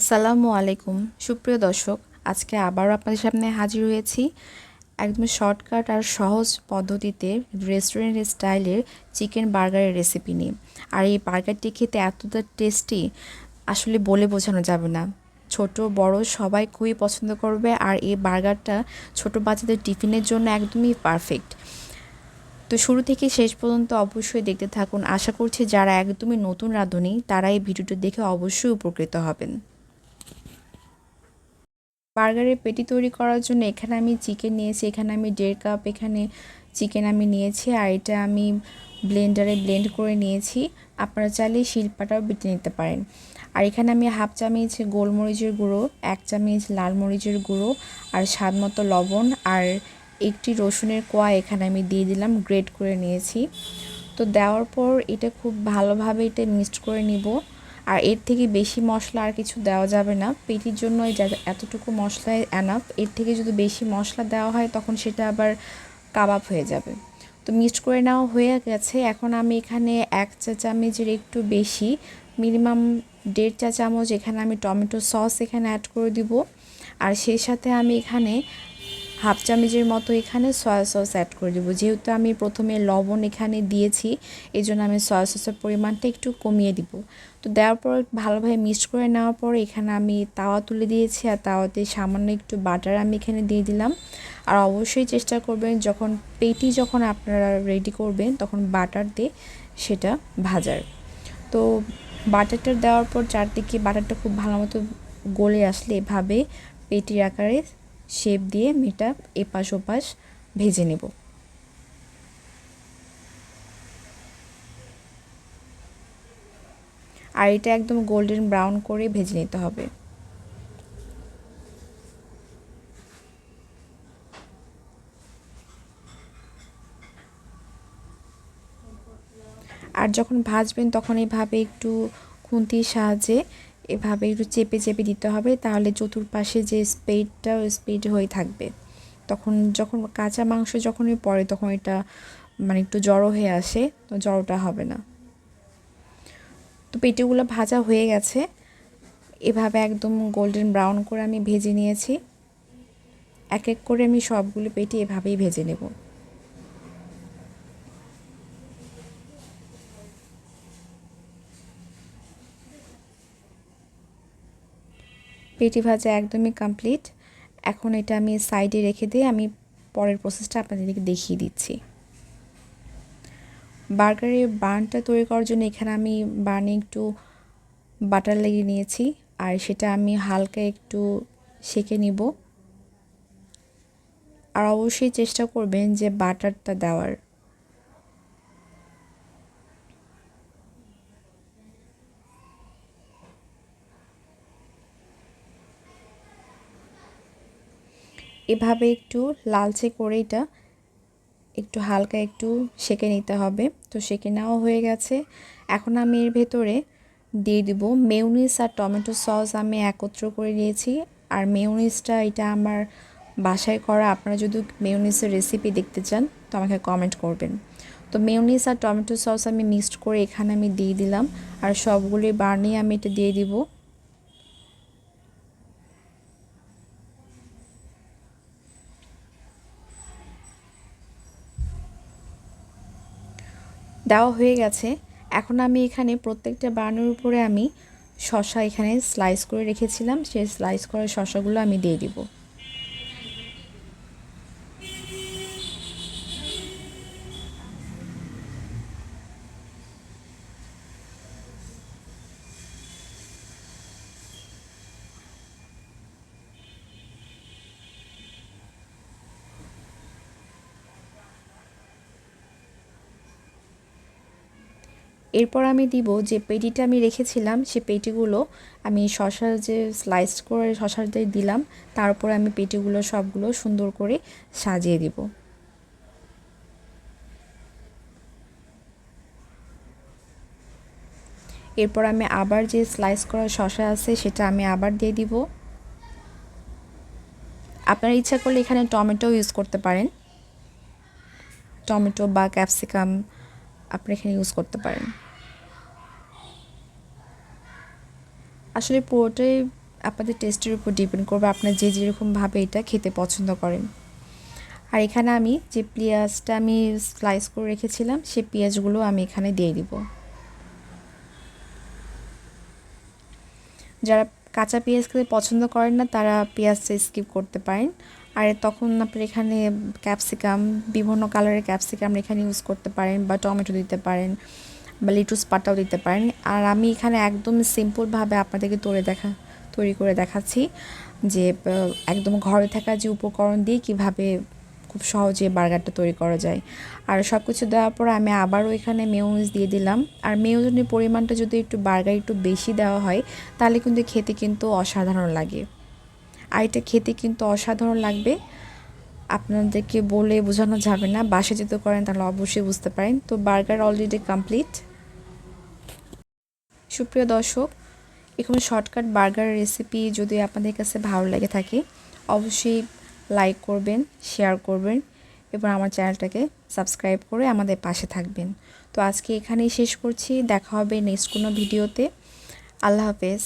আসসালামু আলাইকুম। সুপ্রিয় দর্শক, আজকে আবারও আপনাদের সামনে হাজির হয়েছি একদম শর্টকাট আর সহজ পদ্ধতিতে রেস্টুরেন্ট স্টাইলের চিকেন বার্গারের রেসিপি নিয়ে। আর এই বার্গারটি খেতে এতটা টেস্টি আসলে বলে বোঝানো যাবে না। ছোট, বড়, সবাই খুবই পছন্দ করবে আর এই বার্গারটা ছোট বাচ্চাদের টিফিনের জন্য একদমই পারফেক্ট তো শুরু থেকে শেষ পর্যন্ত অবশ্যই দেখতে থাকুন। আশা করছি যারা একদমই নতুন রাঁধুনি, তারা এই ভিডিওটা দেখে অবশ্যই উপকৃত হবেন। বার্গারের পেটি তৈরি করার জন্য এখানে আমি চিকেন নিয়েছি, এখানে আমি দেড় কাপ এখানে চিকেন আমি নিয়েছি আর এটা আমি ব্লেন্ডারে ব্লেন্ড করে নিয়েছি। আপনারা চাইলে শিল্পাটাও বেটে নিতে পারেন। আর এখানে আমি হাফ চামচ গোলমরিচের গুঁড়ো, এক চামচ লাল মরিচের গুঁড়ো আর স্বাদ মতো লবণ আর একটি রসুনের কোয়া এখানে আমি দিয়ে দিলাম, গ্রেট করে নিয়েছি। তো দেওয়ার পর এটা খুব ভালোভাবে এটা মিক্সড করে নিব। আর এর থেকে বেশি মশলা আর কিছু দেওয়া যাবে না। পেটির জন্য এতটুকু মশলায় অ্যানাফ এর থেকে যদি বেশি মশলা দেওয়া হয়, তখন সেটা আবার কাবাব হয়ে যাবে। তো মিক্সড করে নেওয়া হয়ে গেছে। এখন আমি এখানে এক চা চামচের একটু বেশি মিনিমাম দেড় চা চামচ এখানে আমি টমেটো সস এখানে অ্যাড করে দিব। আর সেই সাথে আমি এখানে হাফ চামচের মতো এখানে সয়া সস অ্যাড করে দেবো। যেহেতু আমি প্রথমে লবণ এখানে দিয়েছি এই জন্য আমি সয়া সসের পরিমাণটা একটু কমিয়ে দিব। তো দেওয়ার পর ভালোভাবে মিক্সড করে নেওয়ার পর এখানে আমি তাওয়া তুলে দিয়েছি, আর তাওয়াতে সামান্য একটু বাটার আমি এখানে দিয়ে দিলাম। আর অবশ্যই চেষ্টা করবেন যখন পেটি যখন আপনারা রেডি করবেন, তখন বাটার দিয়ে সেটা ভাজার। তো বাটারটা দেওয়ার পর চারদিকে বাটারটা খুব ভালো মতো গলে আসলে এভাবে পেটির আকারে শেপ দিয়ে মেটা এপাশ ওপাশ ভেজে নেব। আর এটা একদম গোল্ডেন ব্রাউন করে ভেজে নিতে হবে। আর যখন ভাজবেন তখন এইভাবে একটু খুন্তির সাহায্যে এভাবে একটু চেপে চেপে দিতে হবে, তাহলে চতুর্পাশে যে স্পেডটা স্পেড হয়ে থাকবে। তখন যখন কাঁচা মাংস যখনই পড়ে, তখন এটা মানে একটু জড়ো হয়ে আসে, তো জড়োটা হবে না। তো পেটিগুলো ভাজা হয়ে গেছে। এভাবে একদম গোল্ডেন ব্রাউন করে আমি ভেজে নিয়েছি। এক এক করে আমি সবগুলো পেটি এভাবেই ভেজে নেব। পেটি ভাজা একদমই কমপ্লিট এখন এটা আমি সাইডে রেখে দিয়ে আমি পরের প্রসেসটা আপনাদেরকে দেখিয়ে দিচ্ছি। বার্গারের বার্নটা তৈরি করার জন্য এখানে আমি বার্নে একটু বাটার লেগে নিয়েছি। আর সেটা আমি হালকা একটু সেকে নিব। আর অবশ্যই চেষ্টা করবেন যে বাটারটা দেওয়ার। এভাবে একটু লালচে করে এটা একটু হালকা একটু সেকে নিতে হবে। তো সেকে নেওয়া হয়ে গেছে। এখন আমি এর ভেতরে দিয়ে দিব মেউনিস আর টমেটো সস আমি একত্র করে নিয়েছি। আর মেউনিসটা এটা আমার বাসায় করা, আপনারা যদি মেউনিসের রেসিপি দেখতে চান তো আমাকে কমেন্ট করবেন। তো মেউনিস আর টমেটো সস আমি মিক্সড করে এখানে আমি দিয়ে দিলাম। আর সবগুলি বার্নিয়ে আমি এটা দিয়ে দিব। দেওয়া হয়ে গেছে। এখন আমি এখানে প্রত্যেকটা বানানোর উপরে আমি শশা এখানে স্লাইস করে রেখেছিলাম। সেই স্লাইস করা শশাগুলো আমি দিয়ে দিব। এরপর আমি দিব যে পেটিটা আমি রেখেছিলাম, সে পেটিগুলো আমি শশার যে স্লাইস করে শশার দিয়ে দিলাম তারপর আমি পেটিগুলো সবগুলো সুন্দর করে সাজিয়ে দিব। এরপর আমি আবার যে স্লাইস করা শশা আছে, সেটা আমি আবার দিয়ে দিব। আপনার ইচ্ছা করলে এখানে টমেটো ইউজ করতে পারেন। টমেটো বা ক্যাপসিকাম আপনি এখানে ইউজ করতে পারেন। আসলে পুরোটাই আপনাদের টেস্টের উপর ডিপেন্ড করবে। আপনার যে যেরকমভাবে এটা খেতে পছন্দ করেন। আর এখানে আমি যে পেঁয়াজটা আমি স্লাইস করে রেখেছিলাম সেই পেঁয়াজগুলো আমি এখানে দিয়ে দিব। যারা কাঁচা পেঁয়াজ খেতে পছন্দ করেন না, তারা পেঁয়াজটা স্কিপ করতে পারেন। আর তখন আপনি এখানে ক্যাপসিকাম বিভিন্ন কালারের ক্যাপসিকাম এখানে ইউজ করতে পারেন বা টমেটো দিতে পারেন। বা লিটুস পাতাও দিতে পারেন। আর আমি এখানে একদম সিম্পলভাবে আপনাদেরকে তৈরি দেখা, তৈরি করে দেখাচ্ছি যে একদম ঘরে থাকা যে উপকরণ দিয়ে কীভাবে খুব সহজে বার্গারটা তৈরি করা যায়। আর সব কিছু দেওয়ার পর আমি আবারও এখানে মেয়নিজ দিয়ে দিলাম। আর মেয়নিজের পরিমাণটা যদি একটু বার্গার একটু বেশি দেওয়া হয়, তাহলে কিন্তু খেতে কিন্তু অসাধারণ লাগে। আর এটা খেতে কিন্তু অসাধারণ লাগবে। আপনাদেরকে বলে বোঝানো যাবে না বাসা যেতে করেন তাহলে অবশ্যই বুঝতে পারেন। তো বার্গার অলরেডি কমপ্লিট। সুপ্রিয় দর্শক, এখানে শর্টকাট বার্গার রেসিপি যদি আপনাদের কাছে ভালো লেগে থাকে, অবশ্যই লাইক করবেন, শেয়ার করবেন এবং আমার চ্যানেলটাকে সাবস্ক্রাইব করে আমাদের পাশে থাকবেন। তো আজকে এখানেই শেষ করছি। দেখা হবে নেক্সট কোনো ভিডিওতে। আল্লাহ হাফেজ।